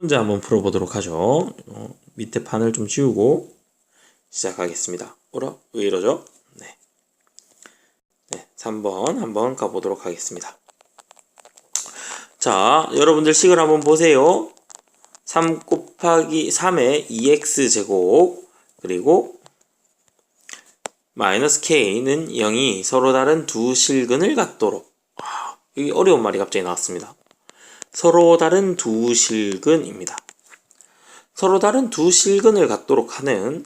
문제 한번 풀어보도록 하죠. 어, 밑에 판을 좀 지우고 시작하겠습니다. 어라? 왜 이러죠? 네. 네, 3번 한번 가보도록 하겠습니다. 자, 여러분들 식을 한번 보세요. 3 곱하기 3의 2x 제곱 그리고 마이너스 k는 0이 서로 다른 두 실근을 갖도록 아, 여기 어려운 말이 갑자기 나왔습니다. 서로 다른 두 실근입니다. 서로 다른 두 실근을 갖도록 하는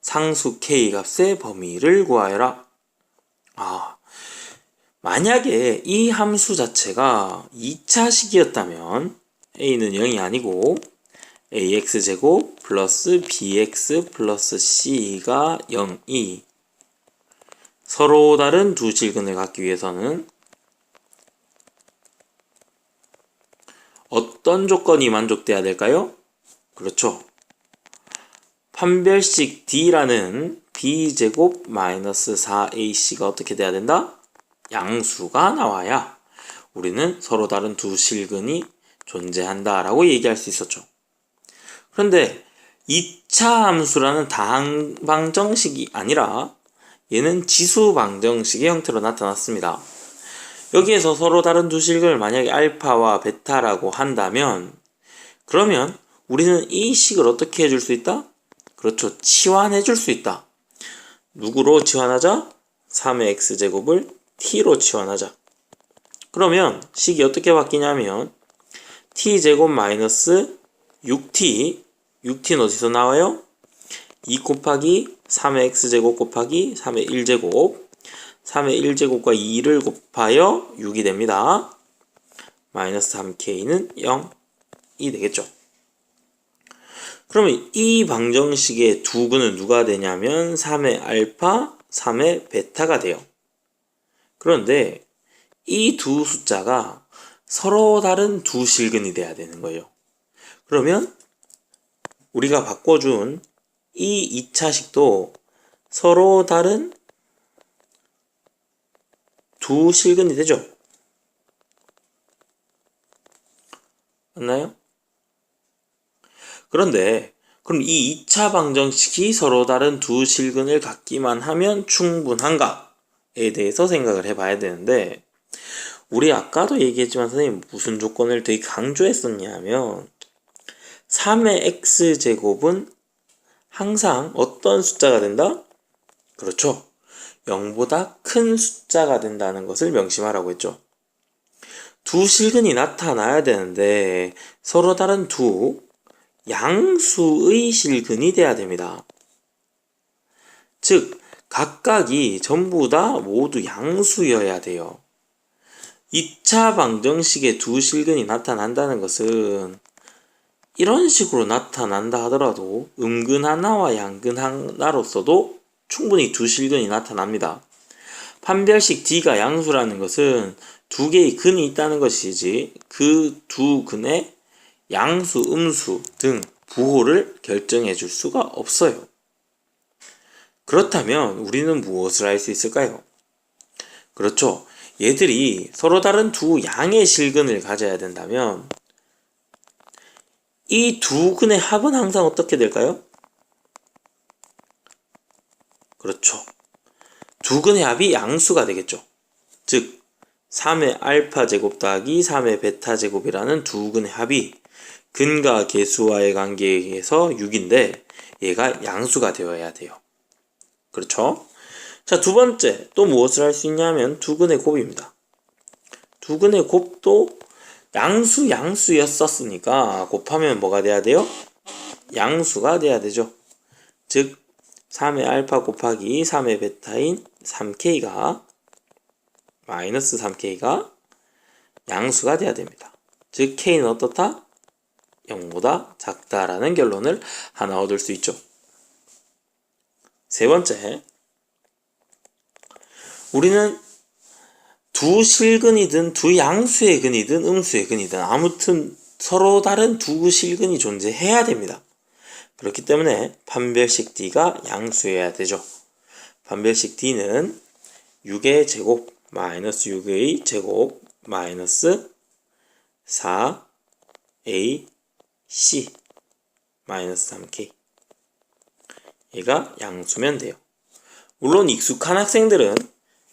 상수 k 값의 범위를 구하여라. 아, 만약에 이 함수 자체가 2차식이었다면 a는 0이 아니고 ax제곱 플러스 bx 플러스 c가 0이 서로 다른 두 실근을 갖기 위해서는 어떤 조건이 만족돼야 될까요? 그렇죠. 판별식 d라는 b제곱 마이너스 4ac가 어떻게 돼야 된다? 양수가 나와야 우리는 서로 다른 두 실근이 존재한다라고 얘기할 수 있었죠. 그런데 2차 함수라는 다항방정식이 아니라 얘는 지수방정식의 형태로 나타났습니다. 여기에서 서로 다른 두 식을 만약에 알파와 베타라고 한다면 그러면 우리는 이 식을 어떻게 해줄 수 있다? 그렇죠. 치환해 줄 수 있다. 누구로 치환하자? 3의 x제곱을 t로 치환하자. 그러면 식이 어떻게 바뀌냐면 t제곱 마이너스 6t 6t는 어디서 나와요? 2 곱하기 3의 x제곱 곱하기 3의 1제곱 3의 1제곱과 2를 곱하여 6이 됩니다. 마이너스 3k는 0 이 되겠죠. 그러면 이 방정식의 두 근은 누가 되냐면 3의 알파, 3의 베타가 돼요. 그런데 이 두 숫자가 서로 다른 두 실근이 돼야 되는 거예요. 그러면 우리가 바꿔준 이 2차식도 서로 다른 두 실근이 되죠. 맞나요? 그런데 그럼 이 2차 방정식이 서로 다른 두 실근을 갖기만 하면 충분한가에 대해서 생각을 해봐야 되는데 우리 아까도 얘기했지만 선생님 무슨 조건을 되게 강조했었냐면 3의 x제곱은 항상 어떤 숫자가 된다? 그렇죠. 0보다 큰 숫자가 된다는 것을 명심하라고 했죠. 두 실근이 나타나야 되는데 서로 다른 두 양수의 실근이 돼야 됩니다. 즉, 각각이 전부 다 모두 양수여야 돼요. 2차 방정식의 두 실근이 나타난다는 것은 이런 식으로 나타난다 하더라도 음근 하나와 양근 하나로서도 충분히 두 실근이 나타납니다. 판별식 D가 양수라는 것은 두 개의 근이 있다는 것이지 그 두 근의 양수, 음수 등 부호를 결정해 줄 수가 없어요. 그렇다면 우리는 무엇을 할 수 있을까요? 그렇죠. 얘들이 서로 다른 두 양의 실근을 가져야 된다면 이 두 근의 합은 항상 어떻게 될까요? 그렇죠. 두 근의 합이 양수가 되겠죠. 즉 3의 알파 제곱 더하기 3의 베타 제곱이라는 두 근의 합이 근과 개수와의 관계에 의해서 6인데 얘가 양수가 되어야 돼요. 그렇죠? 자, 두 번째 또 무엇을 할 수 있냐면 두 근의 곱입니다. 두 근의 곱도 양수 양수였었으니까 곱하면 뭐가 돼야 돼요? 양수가 돼야 되죠. 즉 3의 알파 곱하기 3의 베타인 3k가 마이너스 3k가 양수가 돼야 됩니다. 즉 k는 어떻다? 0보다 작다라는 결론을 하나 얻을 수 있죠. 세 번째, 우리는 두 실근이든 두 양수의 근이든 음수의 근이든 아무튼 서로 다른 두 실근이 존재해야 됩니다. 그렇기 때문에 판별식 D가 양수여야 되죠. 판별식 D는 6의 제곱 마이너스 6의 제곱 마이너스 4A C 마이너스 3K 얘가 양수면 돼요. 물론 익숙한 학생들은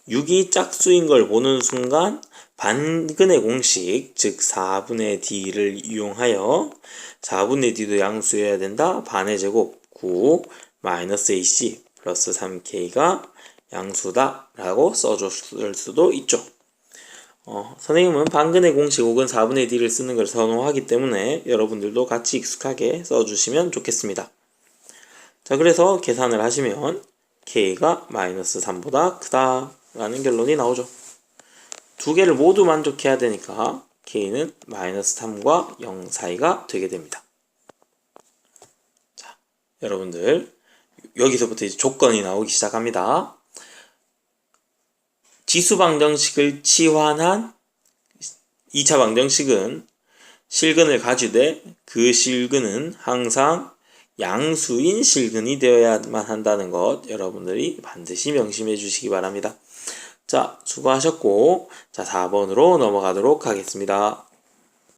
6이 짝수인 걸 보는 순간 반근의 공식, 즉 4분의 D를 이용하여 4분의 D도 양수여야 된다. 반의 제곱 9 마이너스 AC 플러스 3K가 양수다 라고 써줬을 수도 있죠. 어, 선생님은 반근의 공식 혹은 4분의 D를 쓰는 걸 선호하기 때문에 여러분들도 같이 익숙하게 써주시면 좋겠습니다. 자, 그래서 계산을 하시면 K가 마이너스 3보다 크다 라는 결론이 나오죠. 두 개를 모두 만족해야 되니까 K는 마이너스 3과 0 사이가 되게 됩니다. 자, 여러분들 여기서부터 이제 조건이 나오기 시작합니다. 지수 방정식을 치환한 2차 방정식은 실근을 가지되 그 실근은 항상 양수인 실근이 되어야만 한다는 것 여러분들이 반드시 명심해 주시기 바랍니다. 자, 수고하셨고, 자, 4번으로 넘어가도록 하겠습니다.